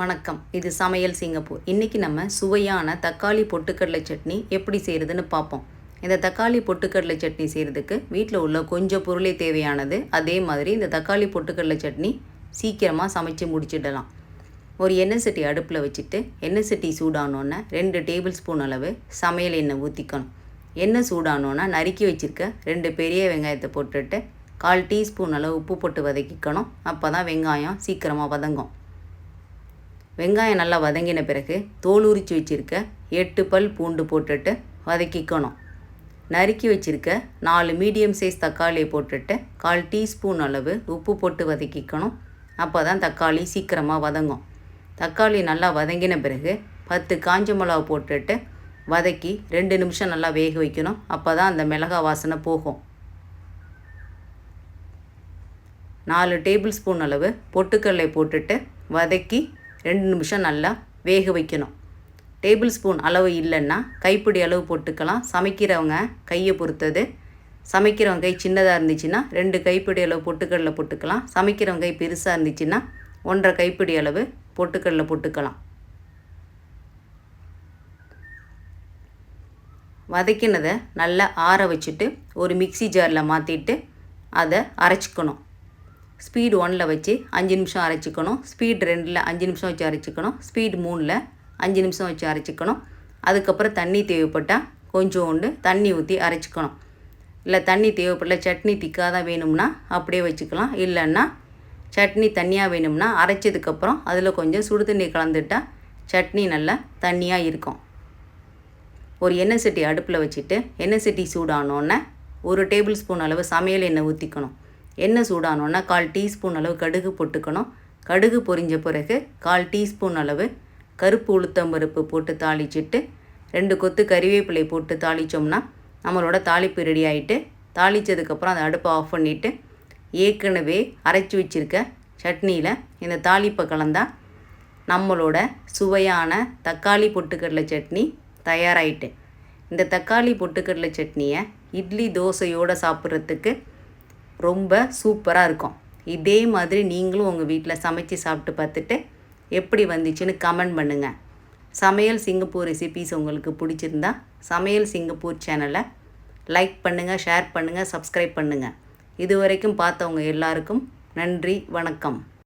வணக்கம். இது சமையல் சிங்கப்பூர். இன்றைக்கி நம்ம சுவையான தக்காளி பொட்டுக்கடலை சட்னி எப்படி செய்கிறதுன்னு பார்ப்போம். இந்த தக்காளி பொட்டுக்கடலை சட்னி செய்கிறதுக்கு வீட்டில் உள்ள கொஞ்சம் பொருளே தேவையானது. அதே மாதிரி இந்த தக்காளி பொட்டுக்கடலை சட்னி சீக்கிரமாக சமைச்சு முடிச்சிடலாம். ஒரு எண்ணெய் சட்டி அடுப்பில் வச்சுட்டு எண்ணெய் சட்டி சூடானோன்னே ரெண்டு டேபிள் ஸ்பூன் அளவு சமையல் எண்ணெய் ஊற்றிக்கணும் எண்ணெய் சூடானோன்னா நறுக்கி வச்சுருக்க ரெண்டு பெரிய வெங்காயத்தை போட்டுட்டு கால் டீஸ்பூன் அளவு உப்பு போட்டு வதக்கிக்கணும். அப்போ தான் வெங்காயம் சீக்கிரமாக வதங்கும். வெங்காயம் நல்லா வதங்கின பிறகு தோல் உரித்து வச்சுருக்க எட்டு பல் பூண்டு போட்டுட்டு வதக்கிக்கணும். நறுக்கி வச்சுருக்க நாலு மீடியம் சைஸ் தக்காளியை போட்டுட்டு கால் டீஸ்பூன் அளவு உப்பு போட்டு வதக்கிக்கணும். அப்போ தான் தக்காளி சீக்கிரமாக வதங்கும். தக்காளி நல்லா வதங்கின பிறகு பத்து காஞ்ச மிளகா போட்டுட்டு வதக்கி ரெண்டு நிமிஷம் நல்லா வேக வைக்கணும். அப்போ தான் அந்த மிளகா வாசனை போகும். நாலு டேபிள் ஸ்பூன் அளவு பொட்டுக்கடலை போட்டுட்டு வதக்கி ரெண்டு நிமிஷம் நல்லா வேக வைக்கணும். டேபிள் ஸ்பூன் அளவு இல்லைன்னா கைப்பிடி அளவு போட்டுக்கலாம். சமைக்கிறவங்க கையை பொறுத்தது. சமைக்கிறவங்க கை சின்னதாக இருந்துச்சுன்னா ரெண்டு கைப்பிடி அளவு பொட்டுக்கடலை போட்டுக்கலாம். சமைக்கிறவங்க கை பெருசாக இருந்துச்சுன்னா ஒன்றரை கைப்பிடி அளவு பொட்டுக்கடலை போட்டுக்கலாம். வதக்கினதை நல்லா ஆற வச்சுட்டு ஒரு மிக்சி ஜாரில் மாற்றிட்டு அதை அரைச்சிக்கணும். ஸ்பீடு ஒனில் வச்சு அஞ்சு நிமிஷம் அரைச்சிக்கணும். ஸ்பீட் ரெண்டில் அஞ்சு நிமிஷம் வச்சு அரைச்சிக்கணும். ஸ்பீடு மூணில் அஞ்சு நிமிஷம் வச்சு அரைச்சிக்கணும். அதுக்கப்புறம் தண்ணி தேவைப்பட்டால் கொஞ்சோண்டு தண்ணி ஊற்றி அரைச்சிக்கணும். இல்லை தண்ணி தேவைப்படல சட்னி திக்காக தான் வேணும்னா அப்படியே வச்சுக்கலாம். இல்லைன்னா சட்னி தண்ணியாக வேணும்னா அரைச்சதுக்கப்புறம் அதில் கொஞ்சம் சுடு தண்ணி கலந்துட்டால் சட்னி நல்லா தண்ணியாக இருக்கும். ஒரு எண்ணெய் சட்டி அடுப்பில் வச்சுட்டு எண்ணெய் சட்டி சூடானோன்னே ஒரு டேபிள் ஸ்பூன் அளவு சமையல் எண்ணெய் ஊற்றிக்கணும் எண்ணெய் சூடானோன்னா கால் டீஸ்பூன் அளவு கடுகு போட்டுக்கணும். கடுகு பொரிஞ்ச பிறகு கால் டீஸ்பூன் அளவு கருப்பு உளுத்தம்பருப்பு போட்டு தாளிச்சிட்டு ரெண்டு கொத்து கறிவேப்பிலை போட்டு தாளித்தோம்னா நம்மளோட தாளிப்பு ரெடி ஆகிட்டு தாளித்ததுக்கப்புறம் அந்த அடுப்பை ஆஃப் பண்ணிவிட்டு ஏற்கனவே அரைச்சி வச்சுருக்க சட்னியில் இந்த தாளிப்பை கலந்தால் நம்மளோட சுவையான தக்காளி பொட்டுக்கடலை சட்னி தயாராகிட்டு இந்த தக்காளி பொட்டுக்கடலை சட்னியை இட்லி தோசையோடு சாப்பிட்றதுக்கு ரொம்ப சூப்பராக இருக்கும். இதே மாதிரி நீங்களும் உங்கள் வீட்டில் சமைச்சு சாப்பிட்டு பார்த்துட்டு எப்படி வந்துச்சுன்னு கமெண்ட் பண்ணுங்கள் சமையல் சிங்கப்பூர் ரெசிபீஸ் உங்களுக்கு பிடிச்சிருந்தா சமையல் சிங்கப்பூர் சேனலை லைக் பண்ணுங்கள் ஷேர் பண்ணுங்கள் சப்ஸ்கிரைப் பண்ணுங்கள் இது வரைக்கும் பார்த்தவங்க எல்லாருக்கும் நன்றி வணக்கம்.